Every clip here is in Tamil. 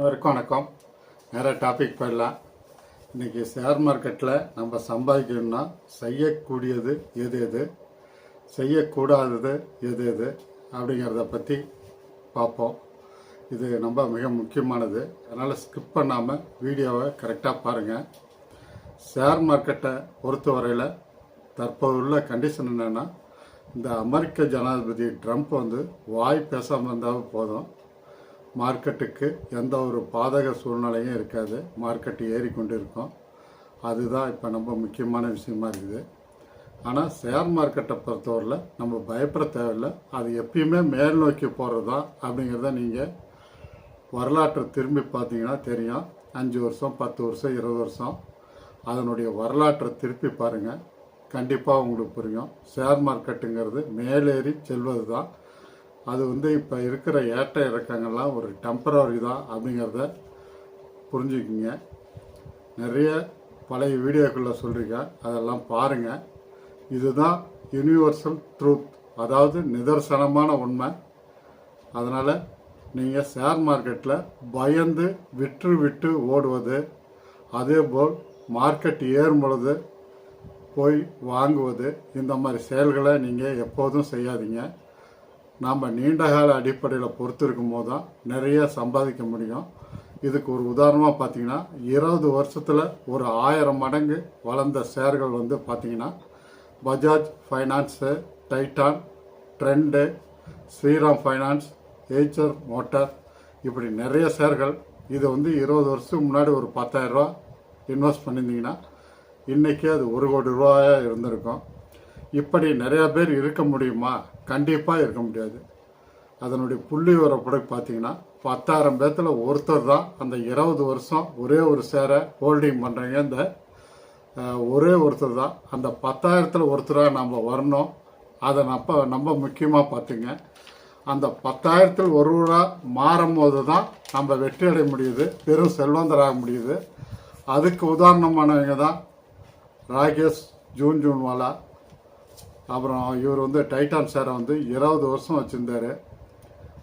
அனைவருக்கும் வணக்கம். நேராக டாபிக் போயிடலாம். இன்றைக்கி ஷேர் மார்க்கெட்டில் நம்ம சம்பாதிக்கணும்னா செய்யக்கூடியது எது எது? செய்யக்கூடாதது எது எது? அப்படிங்கிறத பற்றி பார்ப்போம். இது ரொம்ப மிக முக்கியமானது. அதனால் ஸ்கிப் பண்ணாமல் வீடியோவை கரெக்டாக பாருங்கள் ஷேர் மார்க்கெட்டை பொறுத்தவரையில் தற்போதுள்ள கண்டிஷன் என்னென்னா இந்த அமெரிக்க ஜனாதிபதி ட்ரம்ப் வந்து வாய் பேசாமல் இருந்தால் போதும். மார்க்கெட்டுக்கு எந்த ஒரு பாதக சூழ்நிலையும் இருக்காது. மார்க்கெட்டு ஏறிக்கொண்டு இருக்கும் அதுதான் இப்போ ரொம்ப முக்கியமான விஷயமா இருக்குது. ஆனால் ஷேர் மார்க்கெட்டை பொறுத்தவரையில் நம்ம பயப்பட தேவையில்லை. அது எப்பயுமே மேல் நோக்கி போகிறது தான் அப்படிங்கிறத நீங்கள் வரலாற்றை திரும்பி பார்த்தீங்கன்னா தெரியும். அஞ்சு வருஷம் பத்து வருஷம் இருபது வருஷம். அதனுடைய வரலாற்றை திருப்பி பாருங்கள் கண்டிப்பாக உங்களுக்கு புரியும். ஷேர் மார்க்கெட்டுங்கிறது மேலேறி செல்வது தான் அது வந்து இப்போ இருக்கிற ஏற்ற இறக்கங்கள்லாம் ஒரு டெம்பரரி தான் அப்படிங்கிறத புரிஞ்சுக்கிங்க. நிறைய பழைய வீடியோக்களில் சொல்கிறீங்க அதெல்லாம் பாருங்கள் இதுதான் யுனிவர்சல் ட்ரூத் அதாவது நிதர்சனமான உண்மை. அதனால் நீங்கள் ஷேர் மார்க்கெட்டில் பயந்து விற்று விட்டு ஓடுவது அதேபோல் மார்க்கெட் ஏறும் பொழுது போய் வாங்குவது இந்த மாதிரி செயல்களை நீங்கள் எப்போதும் செய்யாதீங்க. நாம் நீண்டகால அடிப்படையில் பொறுத்து இருக்கும் போது தான் நிறைய சம்பாதிக்க முடியும். இதுக்கு ஒரு உதாரணமாக பார்த்தீங்கன்னா இருபது வருஷத்தில் ஒரு ஆயிரம் மடங்கு வளர்ந்த ஷேர்கள் வந்து பார்த்தீங்கன்னா Bajaj finance Titan Trent Shriram finance Eicher motor இப்படி நிறைய ஷேர்கள். இது வந்து இருபது வருஷத்துக்கு முன்னாடி ஒரு பத்தாயிரரூவா இன்வெஸ்ட் பண்ணியிருந்தீங்கன்னா இன்றைக்கி அது ஒரு கோடி ரூபாயாக இருந்திருக்கும். இப்படி நிறையா பேர் இருக்க முடியுமா? கண்டிப்பாக இருக்க முடியாது. அதனுடைய புள்ளி விவரப்படி பார்த்தீங்கன்னா பத்தாயிரம் பேர்த்தில் ஒருத்தர் தான் அந்த இருபது வருஷம் ஒரே ஒரு சேரை ஹோல்டிங் பண்ணுறீங்க இந்த ஒரே ஒருத்தர் தான். அந்த பத்தாயிரத்தில் ஒருத்தராக நம்ம வரணும். அதை நம்ம நம்ம முக்கியமாக பார்த்துங்க அந்த பத்தாயிரத்தில் ஒருவராக மாறும் போது தான் நம்ம வெற்றி அடைய முடியுது. பெரும் செல்வந்தராக முடியுது. அதுக்கு உதாரணமானவங்க தான் ராகேஷ் ஜூன் ஜூன்வாலா. அப்புறம் இவர் வந்து டைட்டான் சேரை வந்து இருபது வருஷம் வச்சுருந்தாரு.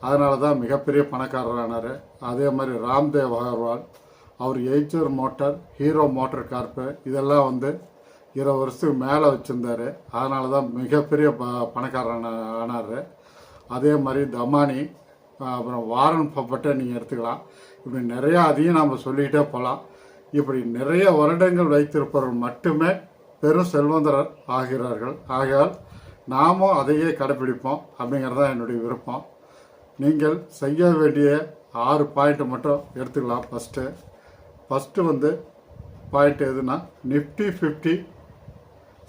அதனால தான் மிகப்பெரிய பணக்காரரானார். அதே மாதிரி ராம்தேவ் அகர்வால் அவர் Eicher motor Hero motor corp இதெல்லாம் வந்து இருபது வருஷத்துக்கு மேலே வச்சுருந்தாரு. அதனால தான் மிகப்பெரிய ப பணக்காரன் ஆனார். அதே மாதிரி தமானி அப்புறம் வாரன் பப்பட்டை நீங்கள் எடுத்துக்கலாம். இப்படி நிறையா அதையும் நாம் சொல்லிக்கிட்டே போகலாம் இப்படி நிறைய வருடங்கள் வைத்திருப்பவர்கள் மட்டுமே பெரும் செல்வந்தரர் ஆகிறார்கள். ஆகையால் நாமும் அதையே கடைப்பிடிப்போம் அப்படிங்கிறது தான் என்னுடைய விருப்பம். நீங்கள் செய்ய வேண்டிய ஆறு பாயிண்ட் மட்டும் எடுத்துக்கலாம் ஃபஸ்ட்டு ஃபஸ்ட்டு வந்து பாயிண்ட் எதுனா நிஃப்டி ஃபிஃப்டி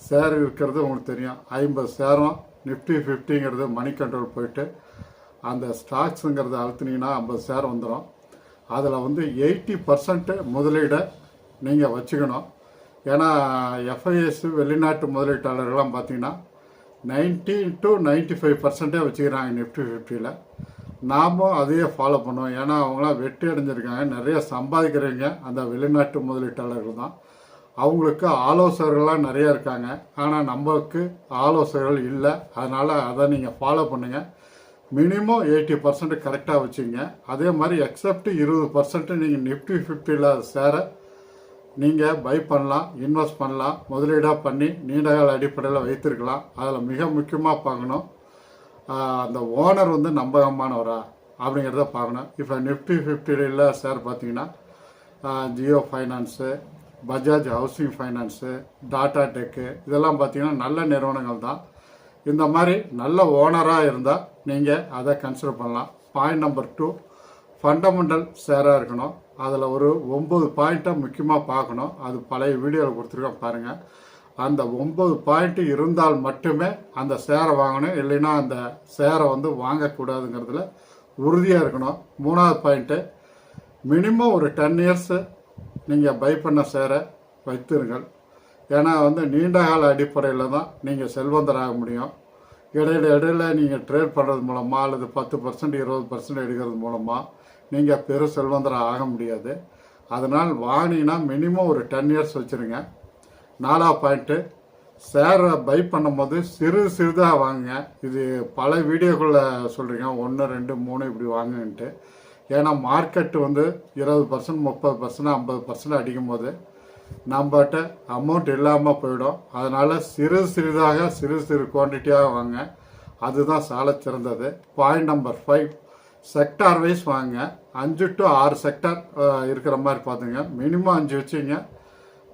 ஷேர் இருக்கிறது உங்களுக்கு தெரியும். ஐம்பது ஷேரும் நிஃப்டி ஃபிஃப்டிங்கிறது மணி கண்ட்ரோல் போயிட்டு அந்த ஸ்டாக்ஸுங்கிறத அழுத்துனீங்கன்னா ஐம்பது ஷேர் வந்துடும் அதில் வந்து எயிட்டி பர்சன்ட்டு முதலீடை நீங்கள் வச்சுக்கணும். ஏன்னா எஃப்ஐஎஸ் வெளிநாட்டு முதலீட்டாளர்கள்லாம் பார்த்தீங்கன்னா ninety to ninety five percent வச்சுக்கிறாங்க நிஃப்டி ஃபிஃப்டியில் நாமும் அதையே ஃபாலோ பண்ணுவோம். ஏன்னா அவங்களாம் வெற்றி அடைஞ்சிருக்காங்க. நிறைய சம்பாதிக்கிறவங்க அந்த வெளிநாட்டு முதலீட்டாளர்கள் தான். அவங்களுக்கு ஆலோசகர்கள்லாம் நிறைய இருக்காங்க. ஆனால் நமக்கு ஆலோசகர்கள் இல்லை. அதனால் அதை நீங்கள் ஃபாலோ பண்ணுங்கள் மினிமம் எயிட்டி பர்சன்ட் கரெக்டாக வச்சுங்க அதே மாதிரி எக்ஸப்ட் இருபது பர்சன்ட் நீங்கள் நிஃப்டி ஃபிஃப்டியில் சேர நீங்கள் பை பண்ணலாம் இன்வெஸ்ட் பண்ணலாம் முதலீடாக பண்ணி நீண்டகால அடிப்படையில் வைத்திருக்கலாம். அதில் மிக முக்கியமாக பார்க்கணும் அந்த ஓனர் வந்து நம்பகமானவரா அப்படிங்கிறத பார்க்கணும். இப்போ நிஃப்டி ஃபிஃப்டியில் சார் பார்த்தீங்கன்னா Jio finance Bajaj housing finance Tata tech இதெல்லாம் பார்த்தீங்கன்னா நல்ல நிறுவனங்கள் தான். இந்த மாதிரி நல்ல ஓனராக இருந்தால் நீங்கள் அதை கன்சிடர் பண்ணலாம். பாயிண்ட் நம்பர் டூ ஃபண்டமெண்டல் ஷேராக இருக்கணும். அதில் ஒரு ஒம்பது பாயிண்ட்டை முக்கியமாக பார்க்கணும். அது பழைய வீடியோவில் கொடுத்துருக்கோம் பாருங்கள் அந்த ஒம்பது பாயிண்ட்டு இருந்தால் மட்டுமே அந்த சேரை வாங்கணும். இல்லைன்னா அந்த சேரை வந்து வாங்கக்கூடாதுங்கிறதுல உறுதியாக இருக்கணும். மூணாவது பாயிண்ட்டு மினிமம் ஒரு டென் இயர்ஸு நீங்கள் பை பண்ண சேரை வைத்திருங்கள். ஏன்னா வந்து நீண்ட கால அடிப்படையில் தான் நீங்கள் செல்வந்தராக முடியும். இடையில இடையில நீங்கள் ட்ரேட் பண்ணுறது மூலமாக அல்லது பத்து பர்சன்ட் இருபது பர்சன்ட் எடுக்கிறது மூலமாக நீங்கள் பெரு செல்வந்தராக ஆக முடியாது. அதனால் வாங்கினீங்கன்னா மினிமம் ஒரு டென் இயர்ஸ் வச்சுருங்க. நாலா பாயிண்ட்டு ஷேரை பை பண்ணும்போது சிறு சிறிதாக வாங்குங்க. இது பல வீடியோக்குள்ளே சொல்கிறீங்க ஒன்று ரெண்டு மூணு இப்படி வாங்குன்ட்டு ஏன்னா மார்க்கெட்டு வந்து இருபது பர்சன்ட் முப்பது பர்சன்ட் ஐம்பது பர்சன்ட் அடிக்கும்போது நம்மகிட்ட அமௌண்ட் இல்லாமல் போயிடும். அதனால் சிறு சிறிதாக சிறு சிறு குவான்டிட்டியாக வாங்க. அதுதான் சால சிறந்தது point number five sector wise வாங்க. அஞ்சு டு ஆறு செக்டார் இருக்கிற மாதிரி பார்த்துங்க. மினிமம் அஞ்சு வச்சுங்க.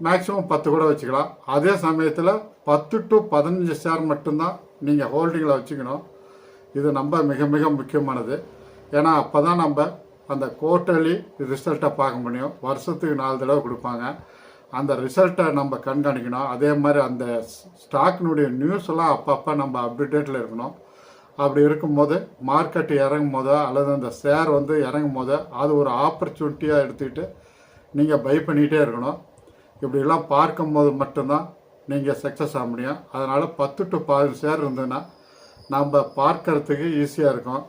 மேக்ஸிமம் பத்து கூட வச்சுக்கலாம். அதே சமயத்தில் பத்து டு பதினஞ்சு ஷேர் மட்டும்தான் நீங்கள் ஹோல்டிங்கில் வச்சுக்கணும். இது நம்ம மிக மிக முக்கியமானது. ஏன்னா அப்போ தான் நம்ம அந்த குவார்ட்டர்லி ரிசல்ட்டை பார்க்க முடியும். வருஷத்துக்கு நாலு தடவை கொடுப்பாங்க. அந்த ரிசல்ட்டை நம்ம கண்காணிக்கணும். அதே மாதிரி அந்த ஸ்டாக்கினுடைய நியூஸ் எல்லாம் அப்பப்போ நம்ம அப்டேட்டில் இருக்கணும். அப்படி இருக்கும்போது மார்க்கெட் இறங்கும் போதோ அல்லது அந்த ஷேர் வந்து இறங்கும் போதோ அது ஒரு ஆப்பர்ச்சுனிட்டியாக எடுத்துக்கிட்டு நீங்கள் பை பண்ணிகிட்டே இருக்கணும். இப்படிலாம் பார்க்கும்போது மட்டும்தான் நீங்கள் சக்ஸஸ் ஆக முடியும். அதனால் பத்து டு பதினஞ்சு ஷேர் இருந்ததுன்னா நம்ம பார்க்கறதுக்கு ஈஸியாக இருக்கும்.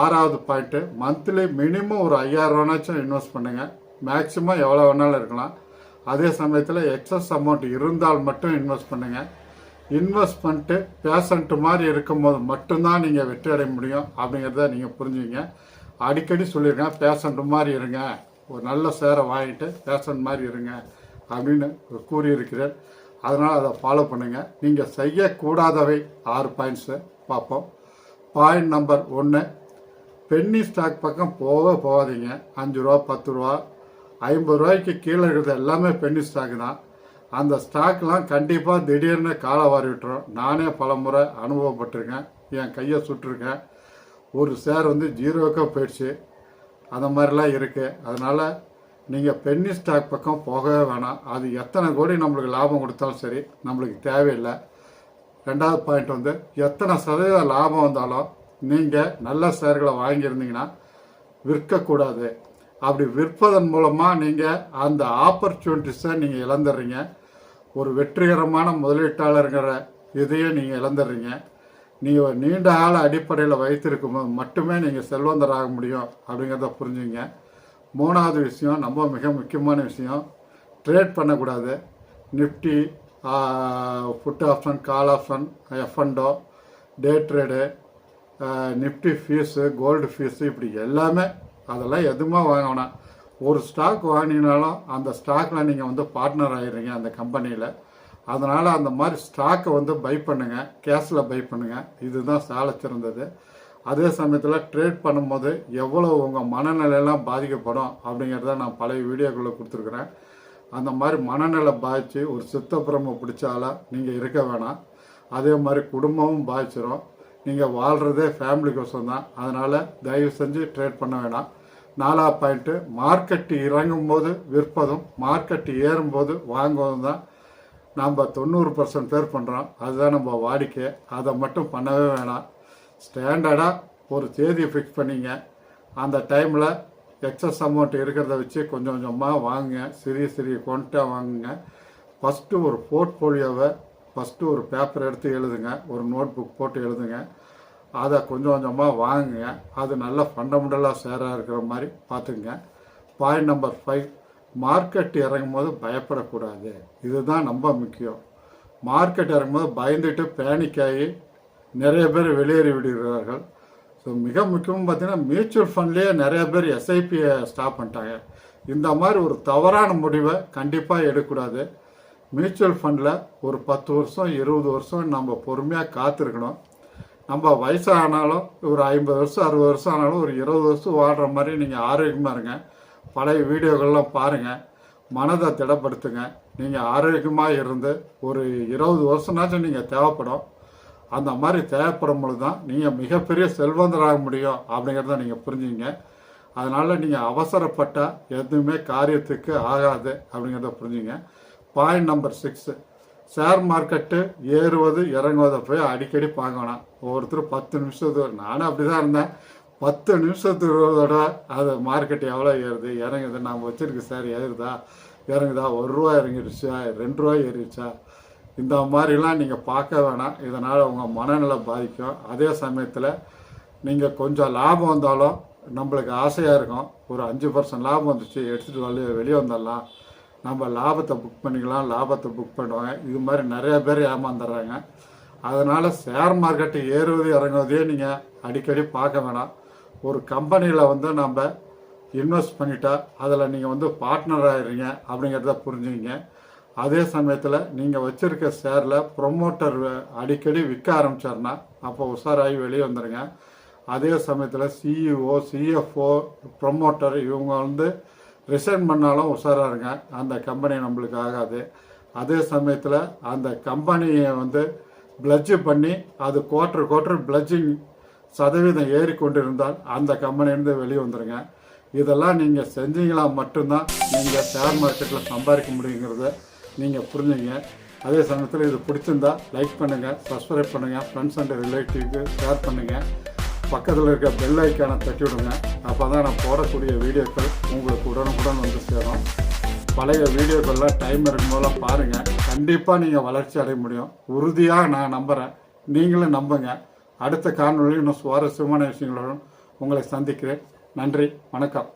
ஆறாவது பாயிண்ட்டு மந்த்லி மினிமம் ஒரு ஐயாயிரூவானாச்சும் இன்வெஸ்ட் பண்ணுங்கள் மேக்ஸிமம் எவ்வளோ வேணாலும் இருக்கலாம். அதே சமயத்தில் எக்ஸஸ் அமௌண்ட் இருந்தால் மட்டும் இன்வெஸ்ட் பண்ணுங்கள் இன்வெஸ்ட் பண்ணிட்டு மாதிரி இருக்கும்போது மட்டும்தான் நீங்கள் வெற்றி அடைய முடியும் அப்படிங்கிறத நீங்கள் புரிஞ்சுங்க அடிக்கடி சொல்லியிருக்கேன் பேஷண்ட்டு மாதிரி இருங்க. ஒரு நல்ல சேரை வாங்கிட்டு பேஷண்ட் மாதிரி இருங்க. அப்படின்னு கூறியிருக்கிறேன் அதனால் அதை ஃபாலோ பண்ணுங்கள் நீங்கள் செய்யக்கூடாதவை ஆறு பாயிண்ட்ஸு பார்ப்போம். பாயிண்ட் நம்பர் ஒன்று பென்னி ஸ்டாக் பக்கம் போக போகாதீங்க. அஞ்சு ரூபா பத்து ரூபா ஐம்பது ரூபாய்க்கு கீழே இருக்கிறது எல்லாமே பென்னி ஸ்டாக் தான். அந்த ஸ்டாக்லாம் கண்டிப்பாக திடீர்னு காலை வாரி விட்டுரும். நானே பல முறை அனுபவப்பட்டிருக்கேன். என் கையை சுட்டிருக்கேன். ஒரு ஷேர் வந்து ஜீரோவுக்கே போயிடுச்சு. அந்த மாதிரிலாம் இருக்குது அதனால் நீங்கள் பென்னி ஸ்டாக் பக்கம் போகவே வேணாம். அது எத்தனை கோடி நம்மளுக்கு லாபம் கொடுத்தாலும் சரி நம்மளுக்கு தேவையில்லை. ரெண்டாவது பாயிண்ட் வந்து எத்தனை சதவீத லாபம் வந்தாலும் நீங்கள் நல்ல ஷேர்களை வாங்கியிருந்தீங்கன்னா விற்கக்கூடாது. அப்படி விற்பதன் மூலமாக நீங்கள் அந்த ஆப்பர்ச்சுனிட்டிஸை நீங்கள் இழந்துடுறீங்க. ஒரு வெற்றிகரமான முதலீட்டாளருங்கிற இதையும் நீங்கள் இழந்துடுறீங்க. நீங்கள் நீண்ட கால அடிப்படையில் வைத்திருக்கும் போது மட்டுமே நீங்கள் செல்வந்தராக முடியும் அப்படிங்கிறத புரிஞ்சுங்க. மூணாவது விஷயம் நம்ம மிக முக்கியமான விஷயம் ட்ரேட் பண்ணக்கூடாது. Nifty fut option call option F and O day trade Nifty fees gold fees இப்படி எல்லாமே அதெல்லாம் எதுவுமே வாங்க வேணாம் ஒரு ஸ்டாக் வாங்கினாலும் அந்த ஸ்டாக்கில் நீங்கள் வந்து பார்ட்னர் ஆகிடுறீங்க அந்த கம்பெனியில் அதனால் அந்த மாதிரி ஸ்டாக்கை வந்து பை பண்ணுங்கள் கேஷில் பை பண்ணுங்கள் இதுதான் சாலைச்சிருந்தது சிறந்தது. அதே சமயத்தில் ட்ரேட் பண்ணும்போது எவ்வளோ உங்கள் மனநிலையெல்லாம் பாதிக்கப்படும் அப்படிங்கிறத நான் பழைய வீடியோக்குள்ளே கொடுத்துருக்குறேன். அந்த மாதிரி மனநிலை பாதித்து ஒரு சித்தப்புறமை பிடிச்சால நீங்கள் இருக்க வேணாம். அதே மாதிரி குடும்பமும் பாதிச்சிடும் நீங்கள் வாழ்கிறதே ஃபேமிலிக்கோசம் தான் அதனால் தயவு செஞ்சு ட்ரேட் பண்ண வேணாம். நாலா பாயிண்ட்டு மார்க்கெட்டு இறங்கும் போது விற்பதும் மார்க்கெட்டு ஏறும்போது வாங்குவதும் தான் நம்ம தொண்ணூறு பர்சன்ட் பேர் பண்ணுறோம் அதுதான் நம்ம வாடிக்கை. அதை மட்டும் பண்ணவே வேணாம். ஸ்டாண்டர்டாக ஒரு தேதியை ஃபிக்ஸ் பண்ணிங்க. அந்த டைமில் எக்ஸஸ் அமௌண்ட் இருக்கிறத வச்சு கொஞ்சம் கொஞ்சமாக வாங்குங்க. சிறிய சிறிய குவான்டிட்டாக வாங்குங்க. ஃபஸ்ட்டு ஒரு போர்ட்ஃபோலியோவை ஃபஸ்ட்டு ஒரு பேப்பர் எடுத்து எழுதுங்க. ஒரு நோட் புக் போட்டு எழுதுங்க. அதை கொஞ்சம் கொஞ்சமாக வாங்குங்க. அது நல்ல ஃபண்டமெண்டலாக ஷேராக இருக்கிற மாதிரி பார்த்துங்க பாயிண்ட் நம்பர் ஃபைவ் மார்க்கெட் இறங்கும் போது பயப்படக்கூடாது. இதுதான் ரொம்ப முக்கியம். மார்க்கெட் இறங்கும் போது பயந்துட்டு பேனிக் ஆகி நிறைய பேர் வெளியேறி விடுகிறார்கள். ஸோ மிக முக்கியம் பார்த்தீங்கன்னா மியூச்சுவல் ஃபண்ட்லேயே நிறைய பேர் எஸ்ஐபியை ஸ்டாப் பண்ணிட்டாங்க. இந்த மாதிரி ஒரு தவறான முடிவை கண்டிப்பாக எடுக்கக்கூடாது. மியூச்சுவல் ஃபண்டில் ஒரு பத்து வருஷம் இருபது வருஷம் நம்ம பொறுமையாக காத்திருக்கணும். நம்ம வயசானாலும் ஒரு ஐம்பது வருஷம் அறுபது வருஷம் ஆனாலும் ஒரு இருபது வருஷம் வாழ்கிற மாதிரி நீங்கள் ஆரோக்கியமாக இருங்க. பழைய வீடியோக்கள்லாம் பாருங்கள் மனதை திடப்படுத்துங்க. நீங்கள் ஆரோக்கியமாக இருந்து ஒரு இருபது வருஷம்னாச்சும் நீங்கள் தேவைப்படும். அந்த மாதிரி தேவைப்படும் பொழுது தான் நீங்கள் மிகப்பெரிய செல்வந்தராக முடியும் அப்படிங்கிறத நீங்கள் புரிஞ்சுங்க அதனால் நீங்கள் அவசரப்பட்டால் எதுவுமே காரியத்துக்கு ஆகாது அப்படிங்கிறத புரிஞ்சுங்க point number six share market ஏறுவது இறங்குவதை போய் அடிக்கடி பார்க்கணும். ஒவ்வொருத்தரும் பத்து நிமிஷத்துக்கு நானும் அப்படி தான் இருந்தேன். பத்து நிமிஷத்துக்குறதோட அது மார்க்கெட் எவ்வளோ ஏறுது இறங்குது நாம் வச்சுருக்க சார் ஏறுதா இறங்குதா ஒரு ரூபா இறங்கிடுச்சா ரெண்டு ரூபா ஏறிடுச்சா? இந்த மாதிரிலாம் நீங்கள் பார்க்க வேணாம். இதனால் உங்கள் மனநிலை பாதிக்கும். அதே சமயத்தில் நீங்கள் கொஞ்சம் லாபம் வந்தாலும் நம்மளுக்கு ஆசையாக இருக்கும். ஒரு அஞ்சு பர்சன்ட் லாபம் வந்துச்சு எடுத்துகிட்டு வெளியே வெளியே வந்துடலாம் நம்ம லாபத்தை புக் பண்ணிக்கலாம் லாபத்தை புக் பண்ணுவாங்க. இது மாதிரி நிறைய பேர் ஏமாந்துடுறாங்க. அதனால் ஷேர் மார்க்கெட்டு ஏறுவது இறங்குவதையே நீங்கள் அடிக்கடி பார்க்க வேணாம். ஒரு கம்பெனியில் வந்து நம்ம இன்வெஸ்ட் பண்ணிட்டா அதில் நீங்கள் வந்து பார்ட்னர் ஆகிடுறீங்க அப்படிங்கிறத புரிஞ்சுங்க அதே சமயத்தில் நீங்கள் வச்சுருக்க ஷேரில் ப்ரொமோட்டர் அடிக்கடி விற்க ஆரம்பிச்சாருன்னா அப்போ உஷாராகி வெளியே வந்துடுங்க. அதே சமயத்தில் சிஇஓ சிஎஃப்ஓ ப்ரொமோட்டர் இவங்க வந்து ரிசைன் பண்ணாலும் உஷாரா இருங்க. அந்த கம்பெனி நம்மளுக்கு ஆகாது. அதே சமயத்தில் அந்த கம்பெனியை வந்து பிளட்ஜு பண்ணி அது குவார்டர் குவார்டர் பிளட்ஜிங் சதவீதம் ஏறி கொண்டிருந்தால் அந்த கம்பெனிலேருந்து வெளியே வந்துடுங்க இதெல்லாம் நீங்கள் செஞ்சீங்களா மட்டும்தான் நீங்கள் ஷேர் மார்க்கெட்டில் சம்பாதிக்க முடியுங்கிறத நீங்கள் புரிஞ்சுங்க. அதே சமயத்தில் இது பிடிச்சிருந்தா லைக் பண்ணுங்கள் சப்ஸ்கிரைப் பண்ணுங்கள் ஃப்ரெண்ட்ஸ் அண்ட் ரிலேட்டிவ்க்கு ஷேர் பண்ணுங்கள் பக்கத்தில் இருக்க பெல் ஐக்கானை தட்டி விடுங்க. அப்போ தான் நான் போடக்கூடிய வீடியோக்கள் உங்களுக்கு உடனுக்குடன் வந்து சேரும். பழைய வீடியோக்கள்லாம் டைம் இருக்கும்போதெல்லாம் பாருங்கள் கண்டிப்பாக நீங்கள் வளர்ச்சி அடைய முடியும். உறுதியாக நான் நம்புகிறேன் நீங்களும் நம்புங்க. அடுத்த காணொளி இன்னும் சுவாரஸ்யமான விஷயங்களுடன் உங்களை சந்திக்கிறேன். நன்றி. வணக்கம்.